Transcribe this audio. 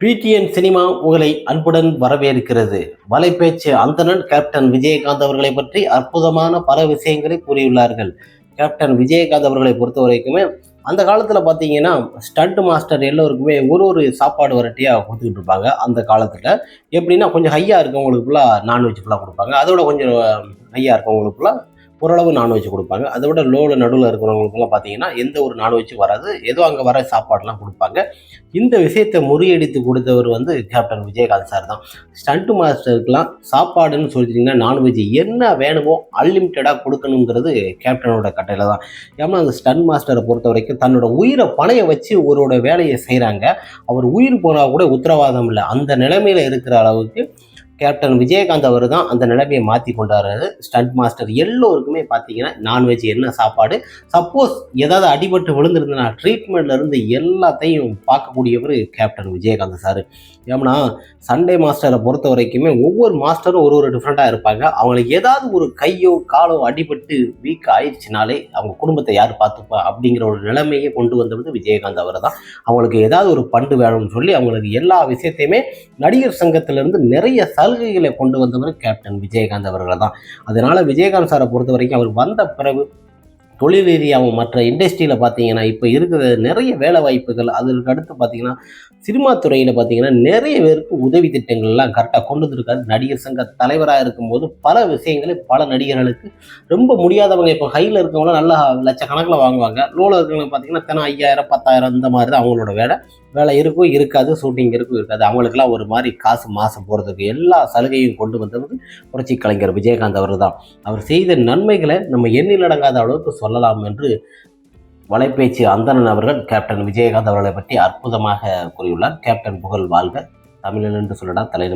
PTN cinema உங்களை அன்புடன் வரவேற்கிறது. வலைப்பேச்சு அந்தனன் கேப்டன் விஜயகாந்த் அவர்களை பற்றி அற்புதமான பல விஷயங்களை கூறியுள்ளார்கள். கேப்டன் விஜயகாந்த் அவர்களை பொறுத்த வரைக்குமே அந்த காலத்தில் பார்த்தீங்கன்னா ஸ்டண்ட் மாஸ்டர் எல்லோருக்குமே ஒரு ஒரு சாப்பாடு வரட்டியாக கொடுத்துக்கிட்டு இருப்பாங்க. அந்த காலத்தில் எப்படின்னா கொஞ்சம் ஹையாக இருக்கவங்களுக்கு ஃபுல்லாக நான்வெஜ் ஃபுல்லாக கொடுப்பாங்க. அதோட கொஞ்சம் ஹையாக இருக்கவங்களுக்கு ஃபுல்லாக ஓரளவு நான்வெஜ் கொடுப்பாங்க. அதை விட லோவில் நடுவில் இருக்கிறவங்களுக்குலாம் பார்த்தீங்கன்னா எந்த ஒரு நான்வெஜ்ஜும் வராது. ஏதோ அங்கே வர சாப்பாடெலாம் கொடுப்பாங்க. இந்த விஷயத்தை முறியடித்து கொடுத்தவர் வந்து கேப்டன் விஜயகாந்த் சார் தான். ஸ்டண்ட் மாஸ்டருக்குலாம் சாப்பாடுன்னு சொல்லிட்டீங்கன்னா நான்வெஜ் என்ன வேணுமோ அன்லிமிட்டடாக கொடுக்கணுங்கிறது கேப்டனோட கட்டையில் தான். ஏன்னா அந்த ஸ்டண்ட் மாஸ்டரை பொறுத்த வரைக்கும் தன்னோட உயிரை பணைய வச்சு ஒருவோட வேலையை செய்கிறாங்க அவர் உயிர் போனால் கூட உத்தரவாதம் இல்லை. அந்த நிலைமையில் இருக்கிற அளவுக்கு கேப்டன் விஜயகாந்த் அவர் தான் அந்த நிலைமையை மாற்றி கொண்டாடுறாரு ஸ்டண்ட் மாஸ்டர் எல்லோருக்குமே பார்த்தீங்கன்னா நான்வெஜ் என்ன சாப்பாடு? சப்போஸ் ஏதாவது அடிபட்டு விழுந்திருந்தனா ட்ரீட்மெண்ட்லேருந்து எல்லாத்தையும் பார்க்கக்கூடியவர் கேப்டன் விஜயகாந்த் சார். ஏன்னா சண்டே மாஸ்டரை பொறுத்த வரைக்குமே ஒவ்வொரு மாஸ்டரும் ஒரு ஒரு டிஃப்ரெண்ட்டாக இருப்பாங்க. அவங்களுக்கு ஏதாவது ஒரு கையோ காலோ அடிபட்டு வீக் ஆயிடுச்சுனாலே அவங்க குடும்பத்தை யார் பார்த்துப்பா அப்படிங்கிற ஒரு நிலைமையை கொண்டு வந்தது விஜயகாந்த் அவர் தான். அவங்களுக்கு ஏதாவது ஒரு பண்டு வேணும்னு சொல்லி அவங்களுக்கு எல்லா விஷயத்தையுமே நடிகர் சங்கத்திலேருந்து நிறைய சலுகைகளை கொண்டு வந்தவர் கேப்டன் விஜயகாந்த் அவர்கள் தான். அதனால் விஜயகாந்த் சாரை பொறுத்த வரைக்கும் அவர் வந்த பிறகு தொழில் ரீதியாகவும் மற்ற இண்டஸ்ட்ரியில் பார்த்தீங்கன்னா இப்போ இருக்கிற நிறைய வேலை வாய்ப்புகள் அதற்கு அடுத்து பார்த்தீங்கன்னா சினிமா துறையில் பார்த்தீங்கன்னா நிறைய பேருக்கு உதவி திட்டங்கள்லாம் கரெக்டாக கொண்டு வந்திருக்காரு. நடிகர் சங்க தலைவராக இருக்கும்போது பல விஷயங்களை பல நடிகர்களுக்கு ரொம்ப முடியாதவங்க இப்போ ஹையில் இருக்கவங்களாம் நல்லா லட்சக்கணக்கில் வாங்குவாங்க. லோவில் இருக்கவங்க பார்த்தீங்கன்னா தினம் ஐயாயிரம் பத்தாயிரம் இந்த மாதிரி தான் அவங்களோட வேலை. வேலை இருக்கும் இருக்காது ஷூட்டிங் இருக்கும் இருக்காது. அவங்களுக்குலாம் ஒரு மாதிரி காசு மாதம் போகிறதுக்கு எல்லா சலுகையும் கொண்டு வந்தது புரட்சி கலைஞர் விஜயகாந்த் அவர் தான். அவர் செய்த நன்மைகளை நம்ம எண்ணில் அடங்காத அளவுக்கு சொல்லலாம் என்று வலைப்பேச்சு அந்தணன் அவர்கள் கேப்டன் விஜயகாந்த் அவர்களை பற்றி அற்புதமாக கூறியுள்ளார். கேப்டன் புகழ் வாழ்க. தமிழன் என்று சொல்லடா தலைவர்